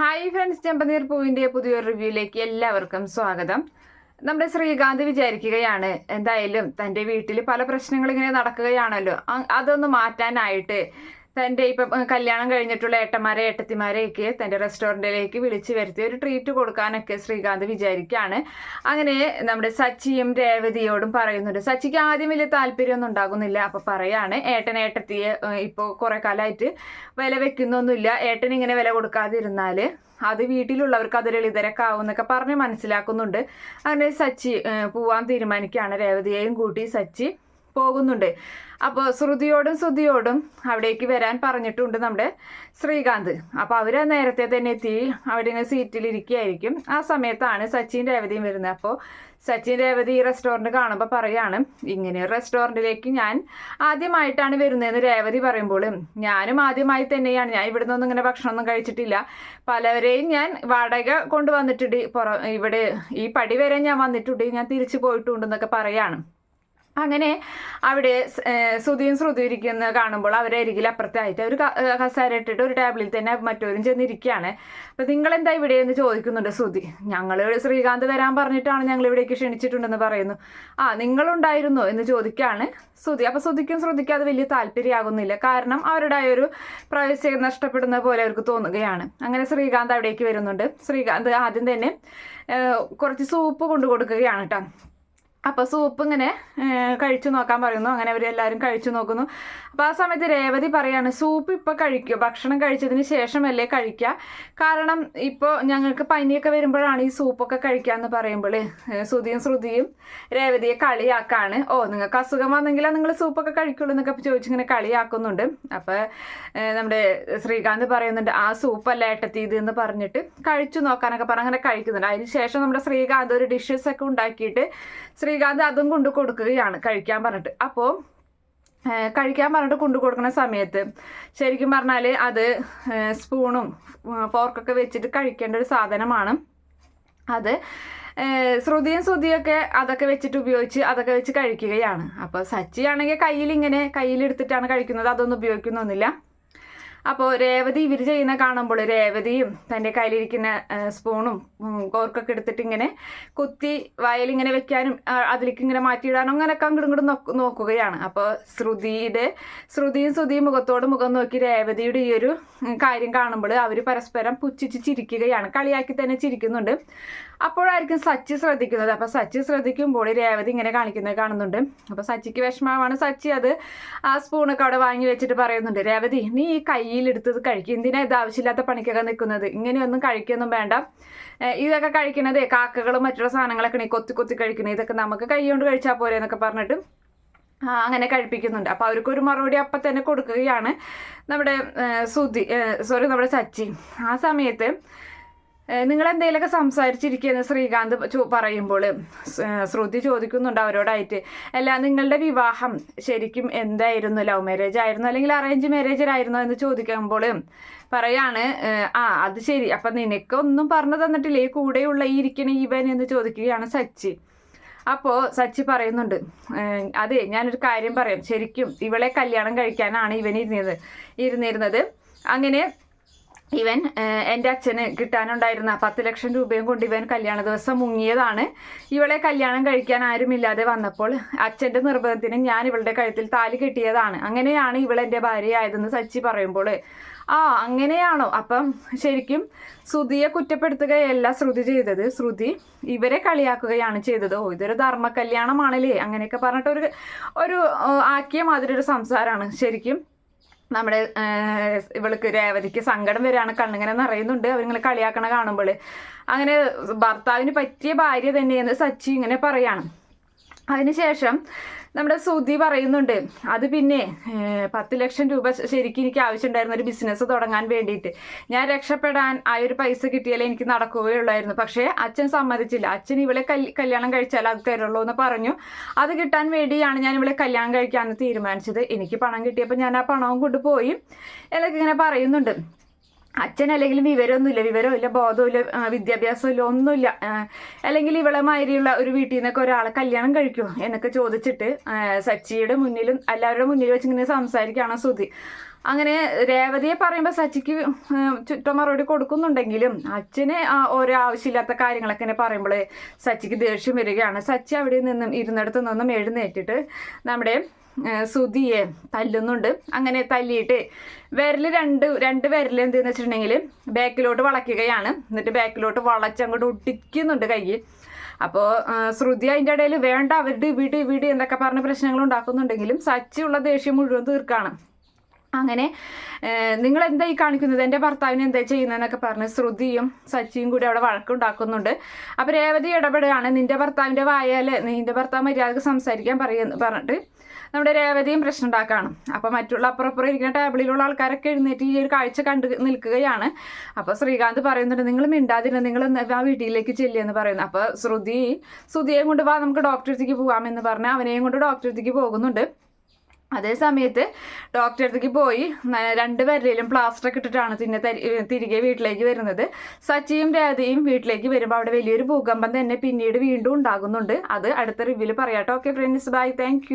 Hi friends ചെമ്പനീർ പൂവിന്റെ പുതിയൊരു റിവ്യൂയിലേക്ക് എല്ലാവർക്കും സ്വാഗതം. നമ്മുടെ ശ്രീകാന്ത് വിചാരിക്കുകയാണ് എന്തായാലും തന്റെ വീട്ടിൽ പല പ്രശ്നങ്ങൾ ഇങ്ങനെ നടക്കുകയാണല്ലോ. അതൊന്ന് മാറ്റാനായിട്ട് തന്റെ ഇപ്പം കല്യാണം കഴിഞ്ഞിട്ടുള്ള ഏട്ടന്മാരെ ഏട്ടത്തിമാരെയൊക്കെ തന്റെ റെസ്റ്റോറന്റിലേക്ക് വിളിച്ചു വരുത്തി ഒരു ട്രീറ്റ് കൊടുക്കാനൊക്കെ ശ്രീകാന്ത് വിചാരിക്കുകയാണ് അങ്ങനെ നമ്മുടെ സച്ചിയും രേവതിയോടും പറയുന്നുണ്ട് സച്ചിക്ക് ആദ്യം വലിയ താല്പര്യമൊന്നും ഉണ്ടാകുന്നില്ല. അപ്പോൾ പറയാണ് ഏട്ടൻ ഏട്ടത്തിയെ ഇപ്പോൾ കുറേ കാലമായിട്ട് വില വെക്കുന്നൊന്നുമില്ല. ഏട്ടൻ ഇങ്ങനെ വില കൊടുക്കാതിരുന്നാൽ അത് വീട്ടിലുള്ളവർക്ക് അത് ലളിതരക്കാവും എന്നൊക്കെ പറഞ്ഞ് മനസ്സിലാക്കുന്നുണ്ട്. അങ്ങനെ സച്ചി പോവാൻ തീരുമാനിക്കുകയാണ്. രേവതിയെയും കൂട്ടി സച്ചി പോകുന്നുണ്ട്. അപ്പോൾ ശ്രുതിയോടും ശ്രുതിയോടും അവിടേക്ക് വരാൻ പറഞ്ഞിട്ടുണ്ട് നമ്മുടെ ശ്രീകാന്ത്. അപ്പോൾ അവർ നേരത്തെ തന്നെ എത്തി. അവിടെ സീറ്റിൽ ഇരിക്കുകയായിരിക്കും. ആ സമയത്താണ് സച്ചിൻ രേവതിയും വരുന്നത്. അപ്പോൾ സച്ചിൻ രേവതി ഈ റെസ്റ്റോറന്റ് കാണുമ്പോൾ പറയാണ് ഇങ്ങനെ ഒരു റെസ്റ്റോറന്റിലേക്ക് ഞാൻ ആദ്യമായിട്ടാണ് വരുന്നതെന്ന് രേവതി പറയുമ്പോൾ ഞാനും ആദ്യമായി തന്നെയാണ്. ഞാൻ ഇവിടെ നിന്നൊന്നും ഇങ്ങനെ ഭക്ഷണമൊന്നും കഴിച്ചിട്ടില്ല. പലവരെയും ഞാൻ വാടക കൊണ്ടുവന്നിട്ടുണ്ട്. പുറ ഇവിടെ ഈ പടി വരെ ഞാൻ വന്നിട്ടുണ്ട്. ഞാൻ തിരിച്ചു പോയിട്ടുണ്ടെന്നൊക്കെ പറയാണ്. അങ്ങനെ അവിടെ ശ്രുതിയും ശ്രുതി കാണുമ്പോൾ അവരെ അരികിൽ അപ്പുറത്തായിട്ട് ഒരു കസാര ഇട്ടിട്ട് ഒരു ടേബിളിൽ തന്നെ മറ്റവരും ചെന്നിരിക്കുകയാണ്. അപ്പം നിങ്ങൾ എന്താ ഇവിടെ എന്ന് ചോദിക്കുന്നുണ്ട് ശ്രുതി. ഞങ്ങൾ ശ്രീകാന്ത് വരാൻ പറഞ്ഞിട്ടാണ് ഞങ്ങൾ ഇവിടേക്ക് ക്ഷണിച്ചിട്ടുണ്ടെന്ന് പറയുന്നു. ആ നിങ്ങളുണ്ടായിരുന്നോ എന്ന് ചോദിക്കുകയാണ് ശ്രുതി. അപ്പോൾ ശ്രുതിക്കും ശ്രുതിക്കും അത് വലിയ താല്പര്യമാകുന്നില്ല. കാരണം അവരുടെ ആ ഒരു പ്രൈവസി നഷ്ടപ്പെടുന്ന പോലെ അവർക്ക് തോന്നുകയാണ്. അങ്ങനെ ശ്രീകാന്ത് അവിടേക്ക് വരുന്നുണ്ട്. ശ്രീകാന്ത് ആദ്യം തന്നെ കുറച്ച് സൂപ്പ് കൊണ്ടു കൊടുക്കുകയാണ് കേട്ടോ. അപ്പോൾ സൂപ്പ് ഇങ്ങനെ കഴിച്ചു നോക്കാൻ പറയുന്നു. അങ്ങനെ അവരെല്ലാവരും കഴിച്ചു നോക്കുന്നു. അപ്പോൾ ആ സമയത്ത് രേവതി പറയാണ് സൂപ്പ് ഇപ്പോൾ കഴിക്കുക ഭക്ഷണം കഴിച്ചതിന് ശേഷമല്ലേ കഴിക്കുക കാരണം ഇപ്പോൾ ഞങ്ങൾക്ക് പനിയൊക്കെ വരുമ്പോഴാണ് ഈ സൂപ്പൊക്കെ കഴിക്കുക എന്ന് പറയുമ്പോൾ ശ്രുതിയും ശ്രുതിയും രേവതിയെ കളിയാക്കാണ്. ഓ നിങ്ങൾക്ക് അസുഖം വന്നെങ്കിലേ നിങ്ങൾ സൂപ്പൊക്കെ കഴിക്കുള്ളൂ എന്നൊക്കെ ചോദിച്ചിങ്ങനെ കളിയാക്കുന്നുണ്ട്. അപ്പോൾ നമ്മുടെ ശ്രീകാന്ത് പറയുന്നുണ്ട് ആ സൂപ്പല്ല ഏട്ടത്തി എന്ന് പറഞ്ഞിട്ട് കഴിച്ചു നോക്കാനൊക്കെ പറഞ്ഞ് അങ്ങനെ കഴിക്കുന്നുണ്ട്. അതിന് ശേഷം നമ്മുടെ ശ്രീകാന്ത് ഒരു ഡിഷസ് ഒക്കെ ഉണ്ടാക്കിയിട്ട് ശ്രീകാന്ത് അതും കൊണ്ടു കൊടുക്കുകയാണ് കഴിക്കാൻ പറഞ്ഞിട്ട്. അപ്പോൾ കഴിക്കാൻ പറഞ്ഞിട്ട് കൊണ്ടു കൊടുക്കുന്ന സമയത്ത് ശരിക്കും പറഞ്ഞാൽ അത് സ്പൂണും ഫോർക്കൊക്കെ വെച്ചിട്ട് കഴിക്കേണ്ട ഒരു സാധനമാണ്. അത് ശ്രുതിയും ശ്രുതിയൊക്കെ അതൊക്കെ വെച്ചിട്ട് ഉപയോഗിച്ച് അതൊക്കെ വെച്ച് കഴിക്കുകയാണ്. അപ്പോൾ സച്ചി ആണെങ്കിൽ കയ്യിൽ ഇങ്ങനെ കയ്യിലെടുത്തിട്ടാണ് കഴിക്കുന്നത്. അതൊന്നും ഉപയോഗിക്കുന്നൊന്നുമില്ല. അപ്പോൾ രേവതി ഇവർ ചെയ്യുന്ന കാണുമ്പോൾ രേവതിയും തന്റെ കയ്യിലിരിക്കുന്ന സ്പൂണും കോർക്കൊക്കെ എടുത്തിട്ട് ഇങ്ങനെ കുത്തി വയലിങ്ങനെ വെക്കാനും അതിലേക്ക് ഇങ്ങനെ മാറ്റിയിടാനും അങ്ങനെയൊക്കെ അങ്ങോട്ടും ഇങ്ങോട്ടും നോക്ക് നോക്കുകയാണ്. അപ്പോൾ ശ്രുതിയുടെ ശ്രുതിയും ശ്രുതിയും മുഖത്തോട് മുഖം നോക്കി രേവതിയുടെ ഈ ഒരു കാര്യം കാണുമ്പോൾ അവർ പരസ്പരം പുച്ഛിച്ച് ചിരിക്കുകയാണ്. കളിയാക്കി തന്നെ ചിരിക്കുന്നുണ്ട്. അപ്പോഴായിരിക്കും സച്ചി ശ്രദ്ധിക്കുന്നത്. അപ്പോൾ സച്ചി ശ്രദ്ധിക്കുമ്പോൾ രേവതി ഇങ്ങനെ കാണിക്കുന്നത് കാണുന്നുണ്ട്. അപ്പോൾ സച്ചിക്ക് വിഷമമാണ്. സച്ചി അത് ആ സ്പൂണൊക്കെ അവിടെ വാങ്ങി വെച്ചിട്ട് പറയുന്നുണ്ട്. രേവതി നീ ഈ കയ്യിലെടുത്തത് കഴിക്കും. എന്തിനാ ഇത് ആവശ്യമില്ലാത്ത പണിക്കൊക്കെ നിൽക്കുന്നത്? ഇങ്ങനെയൊന്നും കഴിക്കൊന്നും വേണ്ട. ഇതൊക്കെ കഴിക്കണതേ കാക്കകളും മറ്റുള്ള സാധനങ്ങളൊക്കെ കൊത്തി കൊത്തി കഴിക്കുന്നത്. ഇതൊക്കെ നമുക്ക് കൈ കൊണ്ട് കഴിച്ചാൽ പോരെ എന്നൊക്കെ പറഞ്ഞിട്ട് അങ്ങനെ കഴിപ്പിക്കുന്നുണ്ട്. അപ്പോൾ അവർക്കൊരു മറുപടി അപ്പം തന്നെ കൊടുക്കുകയാണ് നമ്മുടെ സുധി സോറി നമ്മുടെ സച്ചി ആ സമയത്ത് നിങ്ങൾ എന്തെങ്കിലുമൊക്കെ സംസാരിച്ചിരിക്കുന്ന ശ്രീകാന്ത് പറയുമ്പോൾ ശ്രുതി ചോദിക്കുന്നുണ്ട് അവരോടായിട്ട്. അല്ല നിങ്ങളുടെ വിവാഹം ശരിക്കും എന്തായിരുന്നു? ലവ് മാരേജ് ആയിരുന്നു അല്ലെങ്കിൽ അറേഞ്ച് മാരേജിലായിരുന്നോ എന്ന് ചോദിക്കുമ്പോൾ പറയാണ് ആ അത് ശരി. അപ്പം നിനക്കൊന്നും പറഞ്ഞു തന്നിട്ടില്ല. ഈ കൂടെയുള്ള ഈ ഇരിക്കണ ഈവൻ എന്ന് ചോദിക്കുകയാണ് സച്ചി. അപ്പോൾ സച്ചി പറയുന്നുണ്ട് അതെ ഞാനൊരു കാര്യം പറയാം. ശരിക്കും ഇവളെ കല്യാണം കഴിക്കാനാണ് ഇവൻ ഇരുന്നത് ഇരുന്നിരുന്നത്. അങ്ങനെ ഇവൻ എന്റെ അച്ഛന് കിട്ടാനുണ്ടായിരുന്ന പത്ത് ലക്ഷം രൂപയും കൊണ്ട് ഇവൻ കല്യാണ ദിവസം മുങ്ങിയതാണ്. ഇവളെ കല്യാണം കഴിക്കാൻ ആരുമില്ലാതെ വന്നപ്പോൾ അച്ഛന്റെ നിർബന്ധത്തിന് ഞാൻ ഇവളുടെ കഴുത്തിൽ താലി കെട്ടിയതാണ്. അങ്ങനെയാണ് ഇവൾ എന്റെ ഭാര്യയായതെന്ന് സച്ചി പറയുമ്പോൾ ആ അങ്ങനെയാണോ? അപ്പം ശരിക്കും ശ്രുതിയെ കുറ്റപ്പെടുത്തുകയല്ല ശ്രുതി ചെയ്തത്. ശ്രുതി ഇവരെ കളിയാക്കുകയാണ് ചെയ്തത്. ഓ ഇതൊരു ധർമ്മ കല്യാണമാണല്ലേ? അങ്ങനെയൊക്കെ പറഞ്ഞിട്ട് ഒരു ഒരു ആക്കിയ മാതിരി ഒരു സംസാരമാണ്. ശരിക്കും നമ്മുടെ ഇവൾക്ക് രേവതിക്ക് സങ്കടം വരികയാണ്. കണ്ണിങ്ങനെ നിറയുന്നുണ്ട്. അവരിങ്ങനെ കളിയാക്കണ കാണുമ്പോൾ അങ്ങനെ ഭർത്താവിന് പറ്റിയ ഭാര്യ തന്നെയെന്ന് സച്ചി ഇങ്ങനെ പറയാണ്. അതിനുശേഷം നമ്മുടെ സുധി പറയുന്നുണ്ട് അത് പിന്നെ പത്ത് ലക്ഷം രൂപ ശരിക്കും എനിക്ക് ആവശ്യമുണ്ടായിരുന്ന ഒരു ബിസിനസ് തുടങ്ങാൻ വേണ്ടിയിട്ട്. ഞാൻ രക്ഷപ്പെടാൻ ആ ഒരു പൈസ കിട്ടിയാലേ എനിക്ക് നടക്കുകയുള്ളായിരുന്നു. പക്ഷേ അച്ഛൻ സമ്മതിച്ചില്ല. അച്ഛൻ ഇവളെ കല്യാണം കഴിച്ചാൽ അത് തരുള്ളൂ എന്ന് പറഞ്ഞു. അത് കിട്ടാൻ വേണ്ടിയാണ് ഞാൻ ഇവളെ കല്യാണം കഴിക്കാമെന്ന് തീരുമാനിച്ചത്. എനിക്ക് പണം കിട്ടിയപ്പോൾ ഞാൻ ആ പണവും കൊണ്ടുപോയി എന്നൊക്കെ ഇങ്ങനെ പറയുന്നുണ്ട്. അച്ഛൻ അല്ലെങ്കിൽ വിവരമൊന്നുമില്ല. വിവരമില്ല ബോധമില്ല വിദ്യാഭ്യാസമില്ല ഒന്നുമില്ല. അല്ലെങ്കിൽ ഇവളെ മാതിരിയുള്ള ഒരു വീട്ടിൽ നിന്നൊക്കെ ഒരാളെ കല്യാണം കഴിക്കുമോ എന്നൊക്കെ ചോദിച്ചിട്ട് സച്ചിയുടെ മുന്നിലും എല്ലാവരുടെ മുന്നിൽ വെച്ച് ഇങ്ങനെ സംസാരിക്കുകയാണ് സുധി അങ്ങനെ രേവതിയെ പറയുമ്പോൾ സച്ചിക്ക് ചുറ്റ മറുപടി കൊടുക്കുന്നുണ്ടെങ്കിലും അച്ഛന് ഓരോ ആവശ്യമില്ലാത്ത കാര്യങ്ങളൊക്കെ ഇങ്ങനെ പറയുമ്പോൾ സച്ചിക്ക് ദേഷ്യം വരികയാണ്. സച്ചി അവിടെ നിന്നും ഇരുന്നിടത്ത് നിന്നും എഴുന്നേറ്റിട്ട് നമ്മുടെ ആ, സുധിയെ തല്ലുന്നുണ്ട്. അങ്ങനെ തല്ലിയിട്ട് വിരൽ രണ്ട് രണ്ട് വിരൽ എന്തെന്ന് വെച്ചിട്ടുണ്ടെങ്കിൽ ബാക്കിലോട്ട് വളയ്ക്കുകയാണ്. എന്നിട്ട് ബാക്കിലോട്ട് വളച്ച് അങ്ങോട്ട് ഒട്ടിക്കുന്നുണ്ട് കയ്യിൽ. അപ്പോൾ ശ്രുതി അതിന്റെ ഇടയിൽ വേണ്ട അവരുടെ വീട് വീട് എന്നൊക്കെ പറഞ്ഞ് പ്രശ്നങ്ങൾ ഉണ്ടാക്കുന്നുണ്ടെങ്കിലും സച്ചിയുള്ള ദേഷ്യം മുഴുവൻ തീർക്കാണ്. അങ്ങനെ നിങ്ങൾ എന്താ ഈ കാണിക്കുന്നത്? എന്റെ ഭർത്താവിന് എന്താ ചെയ്യുന്നതെന്നൊക്കെ പറഞ്ഞ് ശ്രുതിയും സച്ചിയും കൂടി അവിടെ വഴക്കുണ്ടാക്കുന്നുണ്ട്. അപ്പോൾ രേവതി ഇടപെടുകയാണ്. നിന്റെ ഭർത്താവിന്റെ വായാൽ നിന്റെ ഭർത്താവ് മര്യാദയ്ക്ക് സംസാരിക്കാൻ പറയുന്നു പറഞ്ഞിട്ട് നമ്മുടെ രേവതിയും പ്രശ്നം ഉണ്ടാക്കുകയാണ് അപ്പോൾ മറ്റുള്ള അപ്പുറപ്പുറം ഇരിക്കുന്ന ടേബിളിലുള്ള ആൾക്കാരൊക്കെ എഴുന്നേറ്റ് ഈ ഒരു കാഴ്ച കണ്ട് നിൽക്കുകയാണ്. അപ്പോൾ ശ്രീകാന്ത് പറയുന്നുണ്ട് നിങ്ങൾ മിണ്ടാതിരുന്ന നിങ്ങൾ ആ വീട്ടിലേക്ക് ചെല്ലിയെന്ന് പറയുന്നു. അപ്പോൾ ശ്രുതി ശ്രുതിയെയും കൊണ്ട് വാ നമുക്ക് ഡോക്ടറെ അടുത്തേക്ക് പോകാമെന്ന് പറഞ്ഞ് അവനെയും കൊണ്ട് ഡോക്ടറെ അടുത്തേക്ക് പോകുന്നുണ്ട്. അതേ സമയത്ത് ഡോക്ടറെ അടുത്തേക്ക് പോയി രണ്ട് പേരിലും പ്ലാസ്റ്റർ ഒക്കെ ഇട്ടിട്ടാണ് പിന്നെ തിരികെ വീട്ടിലേക്ക് വരുന്നത്. സച്ചിയും രാധയും വീട്ടിലേക്ക് വരുമ്പോൾ അവിടെ വലിയൊരു ഭൂകമ്പം തന്നെ പിന്നീട് വീണ്ടും ഉണ്ടാകുന്നുണ്ട്. അത് അടുത്ത റിവ്യൂൽ പറയാട്ടോ ഓക്കെ ഫ്രണ്ട്സ് ബൈ താങ്ക്